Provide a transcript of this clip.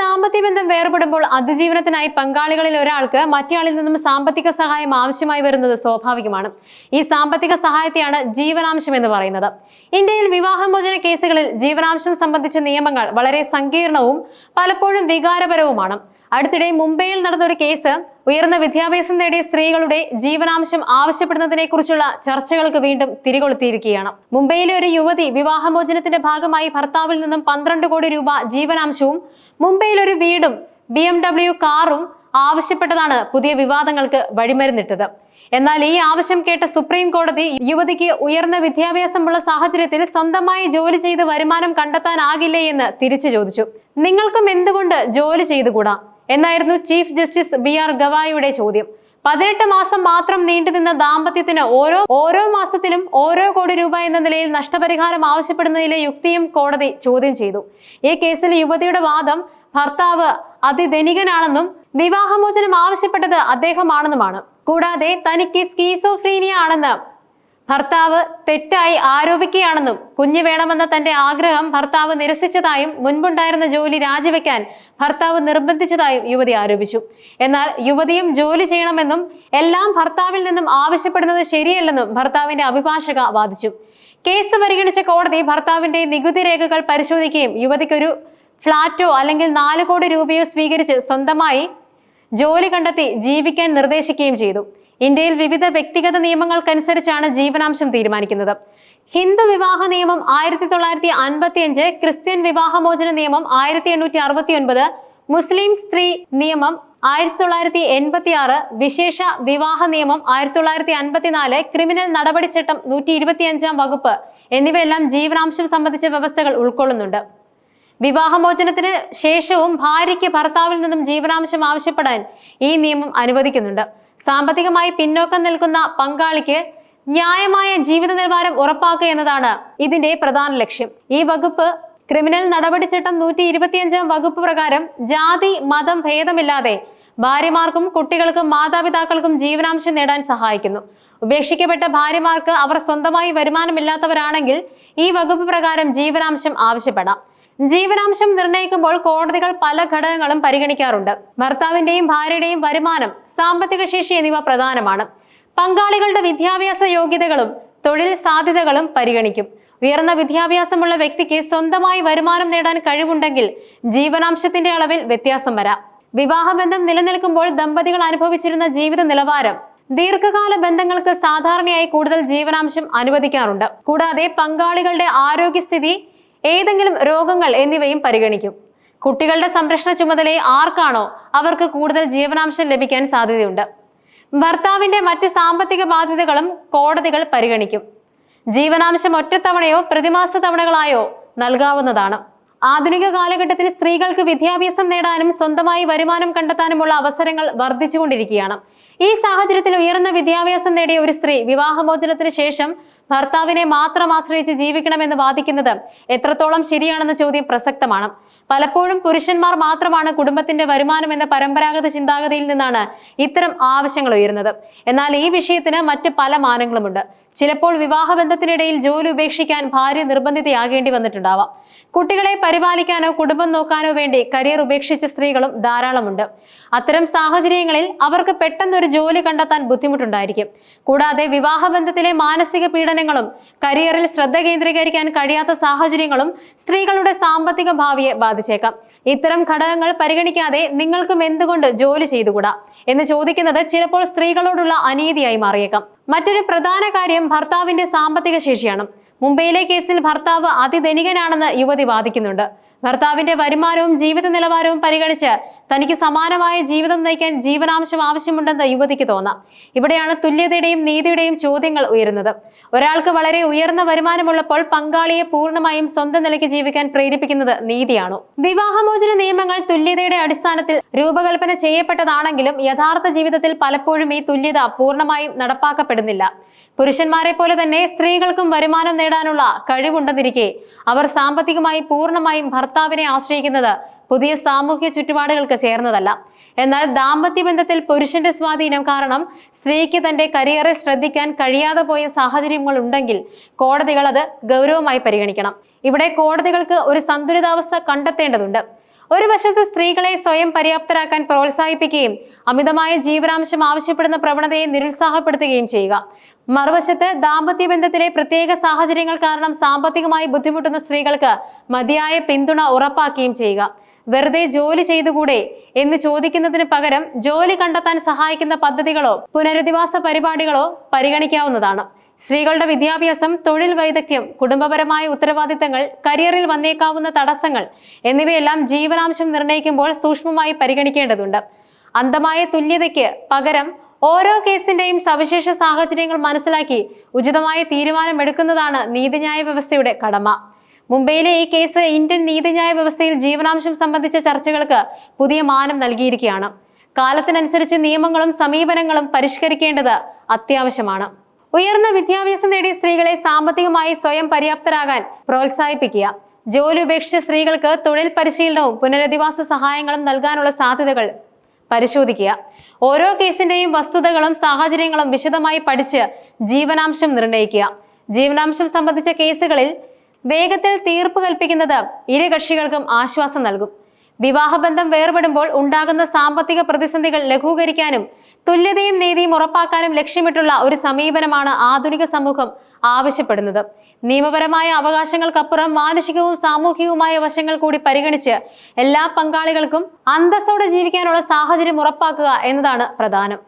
ദാമ്പത്യ ബന്ധം വേർപെടുമ്പോൾ അതിജീവനത്തിനായി പങ്കാളികളിൽ ഒരാൾക്ക് മറ്റേയാളിൽ നിന്നും സാമ്പത്തിക സഹായം ആവശ്യമായി വരുന്നത് സ്വാഭാവികമാണ്. ഈ സാമ്പത്തിക സഹായത്തെയാണ് ജീവനാംശം എന്ന് പറയുന്നത്. ഇന്ത്യയിൽ വിവാഹമോചന കേസുകളിൽ ജീവനാംശം സംബന്ധിച്ച നിയമങ്ങൾ വളരെ സങ്കീർണവും പലപ്പോഴും വികാരപരവുമാണ്. അടുത്തിടെ മുംബൈയിൽ നടന്ന ഒരു കേസ് ഉയർന്ന വിദ്യാഭ്യാസം നേടിയ സ്ത്രീകളുടെ ജീവനാംശം ആവശ്യപ്പെടുന്നതിനെ കുറിച്ചുള്ള ചർച്ചകൾക്ക് വീണ്ടും തിരികൊളുത്തിയിരിക്കുകയാണ്. മുംബൈയിലെ ഒരു യുവതി വിവാഹമോചനത്തിന്റെ ഭാഗമായി ഭർത്താവിൽ നിന്നും പന്ത്രണ്ട് കോടി രൂപ ജീവനാംശവും മുംബൈയിൽ ഒരു വീടും ബി എം ഡബ്ല്യു കാറും ആവശ്യപ്പെട്ടതാണ് പുതിയ വിവാദങ്ങൾക്ക് വഴിമരുന്നിട്ടത്. എന്നാൽ ഈ ആവശ്യം കേട്ട സുപ്രീം കോടതി യുവതിക്ക് ഉയർന്ന വിദ്യാഭ്യാസമുള്ള സാഹചര്യത്തിൽ സ്വന്തമായി ജോലി ചെയ്ത് വരുമാനം കണ്ടെത്താനാകില്ലേ എന്ന് തിരിച്ചു ചോദിച്ചു. നിങ്ങൾക്കും എന്തുകൊണ്ട് ജോലി ചെയ്തുകൂടാ? എന്നായിരുന്നു ചീഫ് ജസ്റ്റിസ് ബി ആർ ഗവായിയുടെ ചോദ്യം. പതിനെട്ട് മാസം മാത്രം നീണ്ടുനിന്ന ദാമ്പത്യത്തിന് ഓരോ ഓരോ മാസത്തിലും ഓരോ കോടി രൂപ എന്ന നിലയിൽ നഷ്ടപരിഹാരം ആവശ്യപ്പെടുന്നതിലെ യുക്തിയും കോടതി ചോദ്യം ചെയ്തു. ഈ കേസിൽ യുവതിയുടെ വാദം ഭർത്താവ് അതിധനികനാണെന്നും വിവാഹമോചനം ആവശ്യപ്പെട്ടത് അദ്ദേഹമാണെന്നുമാണ്. കൂടാതെ തനിക്ക് സ്കീസോഫ്രീനിയ ആണെന്ന് ഭർത്താവ് തെറ്റായി ആരോപിക്കുകയാണെന്നും കുഞ്ഞ് വേണമെന്ന തന്റെ ആഗ്രഹം ഭർത്താവ് നിരസിച്ചതായും മുൻപുണ്ടായിരുന്ന ജോലി രാജിവെക്കാൻ ഭർത്താവ് നിർബന്ധിച്ചതായും യുവതി ആരോപിച്ചു. എന്നാൽ യുവതിയും ജോലി ചെയ്യണമെന്നും എല്ലാം ഭർത്താവിൽ നിന്നും ആവശ്യപ്പെടുന്നത് ശരിയല്ലെന്നും ഭർത്താവിന്റെ അഭിഭാഷക വാദിച്ചു. കേസ് പരിഗണിച്ച കോടതി ഭർത്താവിന്റെ നികുതി രേഖകൾ പരിശോധിക്കുകയും യുവതിക്കൊരു ഫ്ളാറ്റോ അല്ലെങ്കിൽ നാല് കോടി രൂപയോ സ്വീകരിച്ച് സ്വന്തമായി ജോലി കണ്ടെത്തി ജീവിക്കാൻ നിർദ്ദേശിക്കുകയും ചെയ്തു. ഇന്ത്യയിൽ വിവിധ വ്യക്തിഗത നിയമങ്ങൾക്കനുസരിച്ചാണ് ജീവനാംശം തീരുമാനിക്കുന്നത്. ഹിന്ദു വിവാഹ നിയമം ആയിരത്തി തൊള്ളായിരത്തി അൻപത്തി അഞ്ച് ക്രിസ്ത്യൻ വിവാഹമോചന നിയമം ആയിരത്തി എണ്ണൂറ്റി അറുപത്തി ഒൻപത് മുസ്ലിം സ്ത്രീ നിയമം ആയിരത്തി തൊള്ളായിരത്തി എൺപത്തി ആറ് വിശേഷ വിവാഹ നിയമം ആയിരത്തി തൊള്ളായിരത്തി അൻപത്തിനാല് ക്രിമിനൽ നടപടിച്ചട്ടം നൂറ്റി ഇരുപത്തിയഞ്ചാം വകുപ്പ് എന്നിവയെല്ലാം ജീവനാംശം സംബന്ധിച്ച വ്യവസ്ഥകൾ ഉൾക്കൊള്ളുന്നുണ്ട്. വിവാഹമോചനത്തിന് ശേഷവും ഭാര്യയ്ക്ക് ഭർത്താവിൽ നിന്നും ജീവനാംശം ആവശ്യപ്പെടാൻ ഈ നിയമം അനുവദിക്കുന്നുണ്ട്. സാമ്പത്തികമായി പിന്നോക്കം നിൽക്കുന്ന പങ്കാളിക്ക് ന്യായമായ ജീവിത നിലവാരം ഉറപ്പാക്കുക എന്നതാണ് ഇതിന്റെ പ്രധാന ലക്ഷ്യം. ഈ വകുപ്പ് ക്രിമിനൽ നടപടിച്ചട്ടം നൂറ്റി ഇരുപത്തിയഞ്ചാം വകുപ്പ് പ്രകാരം ജാതി മതം ഭേദമില്ലാതെ ഭാര്യമാർക്കും കുട്ടികൾക്കും മാതാപിതാക്കൾക്കും ജീവനാംശം നേടാൻ സഹായിക്കുന്നു. ഉപേക്ഷിക്കപ്പെട്ട ഭാര്യമാർക്ക് അവർ സ്വന്തമായി വരുമാനമില്ലാത്തവരാണെങ്കിൽ ഈ വകുപ്പ് പ്രകാരം ജീവനാംശം ആവശ്യപ്പെടാം. ജീവനാംശം നിർണയിക്കുമ്പോൾ കോടതികൾ പല ഘടകങ്ങളും പരിഗണിക്കാറുണ്ട്. ഭർത്താവിന്റെയും ഭാര്യയുടെയും വരുമാനം സാമ്പത്തിക ശേഷി എന്നിവ പ്രധാനമാണ്. പങ്കാളികളുടെ വിദ്യാഭ്യാസ യോഗ്യതകളും തൊഴിൽ സാധ്യതകളും പരിഗണിക്കും. ഉയർന്ന വിദ്യാഭ്യാസമുള്ള വ്യക്തിക്ക് സ്വന്തമായി വരുമാനം നേടാൻ കഴിവുണ്ടെങ്കിൽ ജീവനാംശത്തിന്റെ അളവിൽ വ്യത്യാസം വരാം. വിവാഹബന്ധം നിലനിൽക്കുമ്പോൾ ദമ്പതികൾ അനുഭവിച്ചിരുന്ന ജീവിത നിലവാരം ദീർഘകാല ബന്ധങ്ങൾക്ക് സാധാരണയായി കൂടുതൽ ജീവനാംശം അനുവദിക്കാറുണ്ട്. കൂടാതെ പങ്കാളികളുടെ ആരോഗ്യസ്ഥിതി ഏതെങ്കിലും രോഗങ്ങൾ എന്നിവയും പരിഗണിക്കും. കുട്ടികളുടെ സംരക്ഷണ ചുമതല ആർക്കാണോ അവർക്ക് കൂടുതൽ ജീവനാംശം ലഭിക്കാൻ സാധ്യതയുണ്ട്. ഭർത്താവിന്റെ മറ്റ് സാമ്പത്തിക ബാധ്യതകളും കോടതികൾ പരിഗണിക്കും. ജീവനാംശം ഒറ്റത്തവണയോ പ്രതിമാസ തവണകളായോ നൽകാവുന്നതാണ്. ആധുനിക കാലഘട്ടത്തിൽ സ്ത്രീകൾക്ക് വിദ്യാഭ്യാസം നേടാനും സ്വന്തമായി വരുമാനം കണ്ടെത്താനുമുള്ള അവസരങ്ങൾ വർദ്ധിച്ചുകൊണ്ടിരിക്കുകയാണ്. ഈ സാഹചര്യത്തിൽ ഉയർന്ന വിദ്യാഭ്യാസം നേടിയ ഒരു സ്ത്രീ വിവാഹമോചനത്തിന് ശേഷം ഭർത്താവിനെ മാത്രം ആശ്രയിച്ച് ജീവിക്കണമെന്ന് വാദിക്കുന്നത് എത്രത്തോളം ശരിയാണെന്ന ചോദ്യം പ്രസക്തമാണ്. പലപ്പോഴും പുരുഷന്മാർ മാത്രമാണ് കുടുംബത്തിന്റെ വരുമാനം എന്ന പരമ്പരാഗത ചിന്താഗതിയിൽ നിന്നാണ് ഇത്തരം ആവശ്യങ്ങൾ ഉയരുന്നത്. എന്നാൽ ഈ വിഷയത്തിന് മറ്റ് പല മാനങ്ങളുമുണ്ട്. ചിലപ്പോൾ വിവാഹബന്ധത്തിനിടയിൽ ജോലി ഉപേക്ഷിക്കാൻ ഭാര്യ നിർബന്ധിതയാകേണ്ടി വന്നിട്ടുണ്ടാവാം. കുട്ടികളെ പരിപാലിക്കാനോ കുടുംബം നോക്കാനോ വേണ്ടി കരിയർ ഉപേക്ഷിച്ച സ്ത്രീകളും ധാരാളമുണ്ട്. അത്തരം സാഹചര്യങ്ങളിൽ അവർക്ക് പെട്ടെന്നൊരു ജോലി കണ്ടെത്താൻ ബുദ്ധിമുട്ടുണ്ടായിരിക്കും. കൂടാതെ വിവാഹബന്ധത്തിലെ മാനസിക പീഡനങ്ങളും കരിയറിൽ ശ്രദ്ധ കേന്ദ്രീകരിക്കാൻ കഴിയാത്ത സാഹചര്യങ്ങളും സ്ത്രീകളുടെ സാമ്പത്തിക ഭാവിയെ ബാധിച്ചേക്കാം. ഇത്തരം ഘടകങ്ങൾ പരിഗണിക്കാതെ നിങ്ങൾക്കും എന്തുകൊണ്ട് ജോലി ചെയ്തുകൂടാ? എന്ന് ചോദിക്കുന്നത് ചിലപ്പോൾ സ്ത്രീകളോടുള്ള അനീതിയായി മാറിയേക്കാം. മറ്റൊരു പ്രധാന കാര്യം ഭർത്താവിന്റെ സാമ്പത്തിക ശേഷിയാണ്. മുംബൈയിലെ കേസിൽ ഭർത്താവ് അതിധനികനാണെന്ന് യുവതി വാദിക്കുന്നുണ്ട്. ഭർത്താവിന്റെ വരുമാനവും ജീവിത നിലവാരവും പരിഗണിച്ച് തനിക്ക് സമാനമായ ജീവിതം നയിക്കാൻ ജീവനാംശം ആവശ്യമുണ്ടെന്ന് യുവതിക്ക് തോന്നാം. ഇവിടെയാണ് തുല്യതയുടെയും നീതിയുടെയും ചോദ്യങ്ങൾ ഉയരുന്നത്. ഒരാൾക്ക് വളരെ ഉയർന്ന വരുമാനമുള്ളപ്പോൾ പങ്കാളിയെ പൂർണമായും സ്വന്തം നിലയ്ക്ക് ജീവിക്കാൻ പ്രേരിപ്പിക്കുന്നത് നീതിയാണോ? വിവാഹമോചന നിയമങ്ങൾ തുല്യതയുടെ അടിസ്ഥാനത്തിൽ രൂപകൽപ്പന ചെയ്യപ്പെട്ടതാണെങ്കിലും യഥാർത്ഥ ജീവിതത്തിൽ പലപ്പോഴും ഈ തുല്യത പൂർണമായും നടപ്പാക്കപ്പെടുന്നില്ല. പുരുഷന്മാരെ പോലെ തന്നെ സ്ത്രീകൾക്കും വരുമാനം നേടാനുള്ള കഴിവുണ്ടെന്നിരിക്കെ അവർ സാമ്പത്തികമായി പൂർണമായും ഭർത്താവിനെ ആശ്രയിക്കുന്നത് പുതിയ സാമൂഹ്യ ചുറ്റുപാടുകൾക്ക് ചേർന്നതല്ല. എന്നാൽ ദാമ്പത്യ ബന്ധത്തിൽ പുരുഷന്റെ സ്വാധീനം കാരണം സ്ത്രീക്ക് തന്റെ കരിയറിൽ ശ്രദ്ധിക്കാൻ കഴിയാതെ പോയ സാഹചര്യങ്ങൾ ഉണ്ടെങ്കിൽ കോടതികൾ അത് ഗൗരവമായി പരിഗണിക്കണം. ഇവിടെ കോടതികൾക്ക് ഒരു സന്തുലിതാവസ്ഥ കണ്ടെത്തേണ്ടതുണ്ട്. ഒരു വശത്ത് സ്ത്രീകളെ സ്വയം പര്യാപ്തരാക്കാൻ പ്രോത്സാഹിപ്പിക്കുകയും അമിതമായ ജീവനാംശം ആവശ്യപ്പെടുന്ന പ്രവണതയെ നിരുത്സാഹപ്പെടുത്തുകയും ചെയ്യുക. മറുവശത്ത് ദാമ്പത്യ ബന്ധത്തിലെ പ്രത്യേക സാഹചര്യങ്ങൾ കാരണം സാമ്പത്തികമായി ബുദ്ധിമുട്ടുന്ന സ്ത്രീകൾക്ക് മതിയായ പിന്തുണ ഉറപ്പാക്കുകയും ചെയ്യുക. വെറുതെ ജോലി ചെയ്തുകൂടെ എന്ന് ചോദിക്കുന്നതിന് പകരം ജോലി കണ്ടെത്താൻ സഹായിക്കുന്ന പദ്ധതികളോ പുനരധിവാസ പരിപാടികളോ പരിഗണിക്കാവുന്നതാണ്. സ്ത്രീകളുടെ വിദ്യാഭ്യാസം തൊഴിൽ വൈദഗ്ധ്യം കുടുംബപരമായ ഉത്തരവാദിത്തങ്ങൾ കരിയറിൽ വന്നേക്കാവുന്ന തടസ്സങ്ങൾ എന്നിവയെല്ലാം ജീവനാംശം നിർണയിക്കുമ്പോൾ സൂക്ഷ്മമായി പരിഗണിക്കേണ്ടതുണ്ട്. അന്തമായ തുല്യതയ്ക്ക് പകരം ഓരോ കേസിന്റെയും സവിശേഷ സാഹചര്യങ്ങൾ മനസ്സിലാക്കി ഉചിതമായ തീരുമാനമെടുക്കുന്നതാണ് നീതിന്യായ വ്യവസ്ഥയുടെ കടമ. മുംബൈയിലെ ഈ കേസ് ഇന്ത്യൻ നീതിന്യായ വ്യവസ്ഥയിൽ ജീവനാംശം സംബന്ധിച്ച ചർച്ചകൾക്ക് പുതിയ മാനം നൽകിയിരിക്കുകയാണ്. കാലത്തിനനുസരിച്ച് നിയമങ്ങളും സമീപനങ്ങളും പരിഷ്കരിക്കേണ്ടത് അത്യാവശ്യമാണ്. ഉയർന്ന വിദ്യാഭ്യാസം നേടിയ സ്ത്രീകളെ സാമ്പത്തികമായി സ്വയം പര്യാപ്തരാകാൻ പ്രോത്സാഹിപ്പിക്കുക. ജോലി ഉപേക്ഷിച്ച സ്ത്രീകൾക്ക് തൊഴിൽ പരിശീലനവും പുനരധിവാസ സഹായങ്ങളും നൽകാനുള്ള സാധ്യതകൾ പരിശോധിക്കുക. ഓരോ കേസിന്റെയും വസ്തുതകളും സാഹചര്യങ്ങളും വിശദമായി പഠിച്ച് ജീവനാംശം നിർണയിക്കുക. ജീവനാംശം സംബന്ധിച്ച കേസുകളിൽ വേഗത്തിൽ തീർപ്പ് കൽപ്പിക്കുന്നത് ഇരു കക്ഷികൾക്കും ആശ്വാസം നൽകും. വിവാഹബന്ധം വേർപെടുമ്പോൾ ഉണ്ടാകുന്ന സാമ്പത്തിക പ്രതിസന്ധികൾ ലഘൂകരിക്കാനും തുല്യതയും നീതിയും ഉറപ്പാക്കാനും ലക്ഷ്യമിട്ടുള്ള ഒരു സമീപനമാണ് ആധുനിക സമൂഹം ആവശ്യപ്പെടുന്നത്. നിയമപരമായ അവകാശങ്ങൾക്കപ്പുറം മാനുഷികവും സാമൂഹികവുമായ വശങ്ങൾ കൂടി പരിഗണിച്ച് എല്ലാ പങ്കാളികൾക്കും അന്തസ്സോടെ ജീവിക്കാനുള്ള സാഹചര്യം ഉറപ്പാക്കുക എന്നതാണ് പ്രധാനം.